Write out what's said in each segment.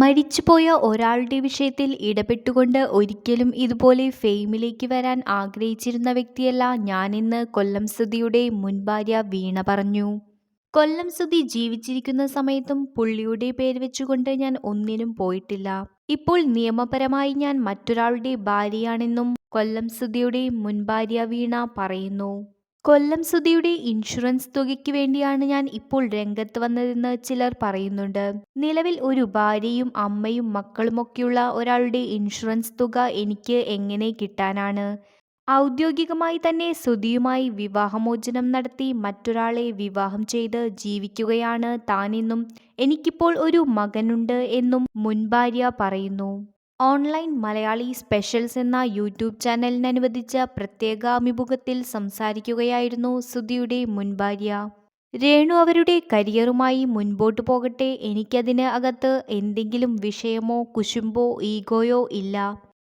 മരിച്ചുപോയ ഒരാളുടെ വിഷയത്തിൽ ഇടപെട്ടുകൊണ്ട് ഒരിക്കലും ഇതുപോലെ ഫെയിമിലേക്ക് വരാൻ ആഗ്രഹിച്ചിരുന്ന വ്യക്തിയല്ല ഞാനെന്ന് കൊല്ലം സുധിയുടെ മുൻ ഭാര്യ വീണ പറഞ്ഞു. കൊല്ലം സുധി ജീവിച്ചിരിക്കുന്ന സമയത്തും പുള്ളിയുടെ പേര് വെച്ചുകൊണ്ട് ഞാൻ ഒന്നിനും പോയിട്ടില്ല. ഇപ്പോൾ നിയമപരമായി ഞാൻ മറ്റൊരാളുടെ ഭാര്യയാണെന്നും കൊല്ലം സുധിയുടെ മുൻ ഭാര്യ വീണ പറയുന്നു. കൊല്ലം സുധിയുടെ ഇൻഷുറൻസ് തുകയ്ക്ക് വേണ്ടിയാണ് ഞാൻ ഇപ്പോൾ രംഗത്ത് വന്നതെന്ന് ചിലർ പറയുന്നുണ്ട്. നിലവിൽ ഒരു ഭാര്യയും അമ്മയും മക്കളുമൊക്കെയുള്ള ഒരാളുടെ ഇൻഷുറൻസ് തുക എനിക്ക് എങ്ങനെ കിട്ടാനാണ്? ഔദ്യോഗികമായി തന്നെ സുധിയുമായി വിവാഹമോചനം നടത്തി മറ്റൊരാളെ വിവാഹം ചെയ്ത് ജീവിക്കുകയാണ് താനെന്നും എനിക്കിപ്പോൾ ഒരു മകനുണ്ട് എന്നും മുൻ ഭാര്യ പറയുന്നു. ഓൺലൈൻ മലയാളി സ്പെഷ്യൽസ് എന്ന യൂട്യൂബ് ചാനലിന് അനുവദിച്ച പ്രത്യേക അഭിമുഖത്തിൽ സംസാരിക്കുകയായിരുന്നു സുധിയുടെ മുൻ ഭാര്യ രേണു അവരുടെ കരിയറുമായി മുൻപോട്ട് പോകട്ടെ എനിക്കതിന് അകത്ത് എന്തെങ്കിലും വിഷയമോ കുശുമ്പോ ഈഗോയോ ഇല്ല.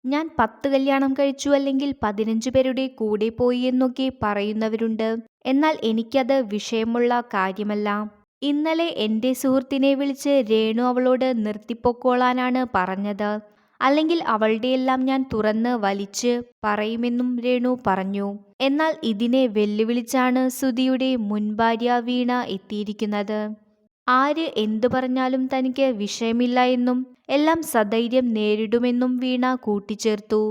ഞാൻ പത്ത് കല്യാണം കഴിച്ചു അല്ലെങ്കിൽ പതിനഞ്ച് പേരുടെ കൂടെ പോയി എന്നൊക്കെ പറയുന്നവരുണ്ട്. എന്നാൽ എനിക്കത് വിഷയമുള്ള കാര്യമല്ല. ഇന്നലെ എന്റെ സുഹൃത്തിനെ വിളിച്ച് രേണു അവളോട് നിർത്തിപ്പൊക്കോളാനാണ് പറഞ്ഞത്. അല്ലെങ്കിൽ അവളുടെയെല്ലാം ഞാൻ തുറന്ന് വലിച്ച് പറയുമെന്നും രേണു പറഞ്ഞു. എന്നാൽ ഇതിനെ വെല്ലുവിളിച്ചാണ് സുധിയുടെ മുൻഭാര്യ വീണ എത്തിയിരിക്കുന്നത്. ആര് എന്തു പറഞ്ഞാലും തനിക്ക് വിഷയമില്ല എന്നും എല്ലാം സധൈര്യം നേരിടുമെന്നും വീണ കൂട്ടിച്ചേർത്തു.